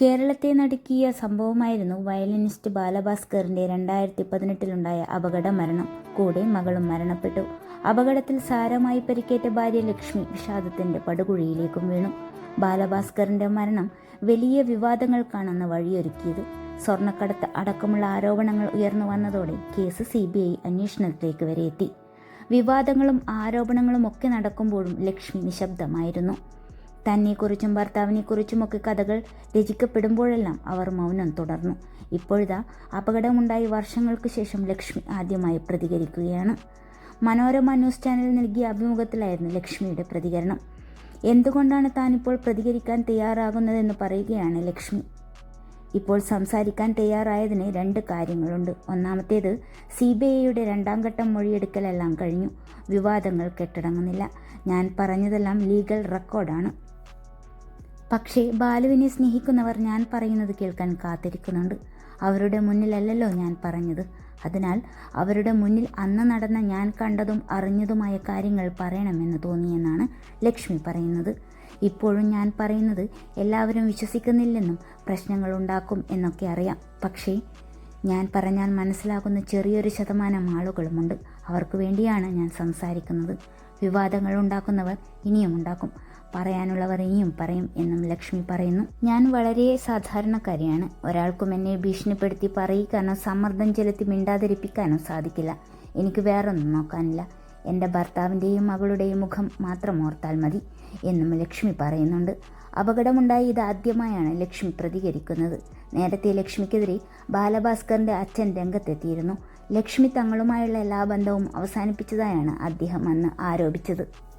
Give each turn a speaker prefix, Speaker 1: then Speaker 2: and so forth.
Speaker 1: കേരളത്തെ നടുക്കിയ സംഭവമായിരുന്നു വയലിനിസ്റ്റ് ബാലഭാസ്കറിന്റെ രണ്ടായിരത്തി പതിനെട്ടിലുണ്ടായ അപകട മരണം. കൂടെ മകളും മരണപ്പെട്ടു. അപകടത്തിൽ സാരമായി പരിക്കേറ്റ ഭാര്യ ലക്ഷ്മി വിഷാദത്തിന്റെ പടുകുഴിയിലേക്കും വീണു. ബാലഭാസ്കറിന്റെ മരണം വലിയ വിവാദങ്ങൾക്കാണെന്ന് വഴിയൊരുക്കിയത്. സ്വർണക്കടത്ത് അടക്കമുള്ള ആരോപണങ്ങൾ ഉയർന്നു വന്നതോടെ കേസ് സി ബി ഐ അന്വേഷണത്തിലേക്ക് വരെ എത്തി. വിവാദങ്ങളും ആരോപണങ്ങളും ഒക്കെ നടക്കുമ്പോഴും ലക്ഷ്മി നിശബ്ദമായിരുന്നു. തന്നെക്കുറിച്ചും ഭർത്താവിനെക്കുറിച്ചും ഒക്കെ കഥകൾ രചിക്കപ്പെടുമ്പോഴെല്ലാം അവർ മൗനം തുടർന്നു. ഇപ്പോഴിതാ അപകടമുണ്ടായി വർഷങ്ങൾക്ക് ശേഷം ലക്ഷ്മി ആദ്യമായി പ്രതികരിക്കുകയാണ്. മനോരമ ന്യൂസ് ചാനൽ നൽകിയ അഭിമുഖത്തിലായിരുന്നു ലക്ഷ്മിയുടെ പ്രതികരണം. എന്തുകൊണ്ടാണ് താനിപ്പോൾ പ്രതികരിക്കാൻ തയ്യാറാകുന്നതെന്ന് പറയുകയാണ് ലക്ഷ്മി. ഇപ്പോൾ സംസാരിക്കാൻ തയ്യാറായതിന് രണ്ട് കാര്യങ്ങളുണ്ട്. ഒന്നാമത്തേത് സി ബി ഐയുടെ രണ്ടാം ഘട്ടം മൊഴിയെടുക്കലെല്ലാം കഴിഞ്ഞു. വിവാദങ്ങൾ കെട്ടടങ്ങുന്നില്ല. ഞാൻ പറഞ്ഞതെല്ലാം ലീഗൽ റെക്കോർഡാണ്. പക്ഷേ ബാലുവിനെ സ്നേഹിക്കുന്നവർ ഞാൻ പറയുന്നത് കേൾക്കാൻ കാത്തിരിക്കുന്നുണ്ട്. അവരുടെ മുന്നിലല്ലല്ലോ ഞാൻ പറഞ്ഞത്. അതിനാൽ അവരുടെ മുന്നിൽ അന്ന് നടന്ന ഞാൻ കണ്ടതും അറിഞ്ഞതുമായ കാര്യങ്ങൾ പറയണമെന്ന് തോന്നിയെന്നാണ് ലക്ഷ്മി പറയുന്നത്. ഇപ്പോഴും ഞാൻ പറയുന്നത് എല്ലാവരും വിശ്വസിക്കുന്നില്ലെന്നും പ്രശ്നങ്ങൾ ഉണ്ടാക്കും എന്നൊക്കെ അറിയാം. പക്ഷേ ഞാൻ പറഞ്ഞാൽ മനസ്സിലാകുന്ന ചെറിയൊരു ശതമാനം ആളുകളുമുണ്ട്. അവർക്ക് വേണ്ടിയാണ് ഞാൻ സംസാരിക്കുന്നത്. വിവാദങ്ങൾ ഉണ്ടാക്കുന്നവർ ഇനിയും ഉണ്ടാക്കും. പറയാനുള്ളവർ ഇനിയും പറയും എന്നും ലക്ഷ്മി പറയുന്നു. ഞാൻ വളരെ സാധാരണക്കാരിയാണ്. ഒരാൾക്കും എന്നെ ഭീഷണിപ്പെടുത്തി പറയിക്കാനോ സമ്മർദ്ദം ചെലുത്തി മിണ്ടാതിരിപ്പിക്കാനോ സാധിക്കില്ല. എനിക്ക് വേറൊന്നും നോക്കാനില്ല. എന്റെ ഭർത്താവിന്റെയും മകളുടെയും മുഖം മാത്രം ഓർത്താൽ മതി എന്നും ലക്ഷ്മി പറയുന്നുണ്ട്. അപകടമുണ്ടായി ഇത് ആദ്യമായാണ് ലക്ഷ്മി പ്രതികരിക്കുന്നത്. നേരത്തെ ലക്ഷ്മിക്കെതിരെ ബാലഭാസ്കറിന്റെ അച്ഛൻ രംഗത്തെത്തിയിരുന്നു. ലക്ഷ്മി തങ്ങളുമായുള്ള എല്ലാ ബന്ധവും അവസാനിപ്പിച്ചതായാണ് അദ്ദേഹം അന്ന് ആരോപിച്ചത്.